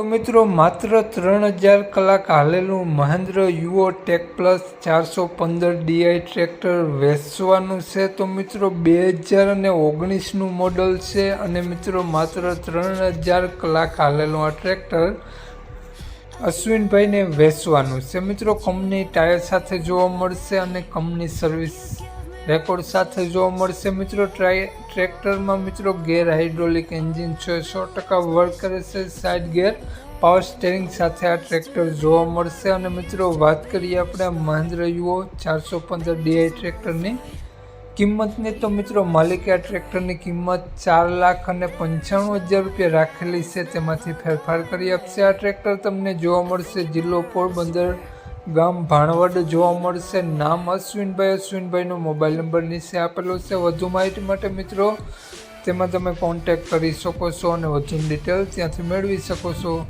તો મિત્રો, માત્ર ત્રણ હજાર કલાક હાલેલું મહેન્દ્ર યુઓ ટેક પ્લસ ચારસો પંદર ડીઆઈ ટ્રેક્ટર વેચવાનું છે. તો મિત્રો, બે હજાર અને ઓગણીસનું મોડલ છે અને મિત્રો, માત્ર ત્રણ હજાર કલાક હાલેલું આ ટ્રેક્ટર અશ્વિનભાઈને વેચવાનું છે. મિત્રો, કંપની ટાયર સાથે જોવા મળશે અને કંપની સર્વિસ રેકોર્ડ સાથે જોવા મળશે મિત્રો ટ્રાય ટ્રેક્ટરમાં મિત્રો ગેર હાઇડ્રોલિક એન્જિન છે, સો ટકા વર્ક કરે છે સાઇડ ગેર પાવર સ્ટેરિંગ સાથે આ ટ્રેક્ટર જોવા મળશે. અને મિત્રો, વાત કરીએ આપણે મહેન્દ્ર યુઓ ચારસો પંદર ડીઆઈ ટ્રેક્ટરની કિંમતની તો મિત્રો, માલિકે આ ટ્રેક્ટરની કિંમત ચાર લાખ અને પંચાણું હજાર રૂપિયા રાખેલી છે. તેમાંથી ફેરફાર કરી આપશે આ ટ્રેક્ટર તમને જોવા મળશે જિલ્લો પોરબંદર ગામ ભાણવડ જોવા મળશે. નામ અશ્વિનભાઈ. અશ્વિનભાઈનો મોબાઈલ નંબર નીચે આપેલો છે. વધુ માહિતી માટે મિત્રો, તેમાં તમે કોન્ટેક્ટ કરી શકો છો અને વધુ ડિટેલ ત્યાંથી મેળવી શકો છો.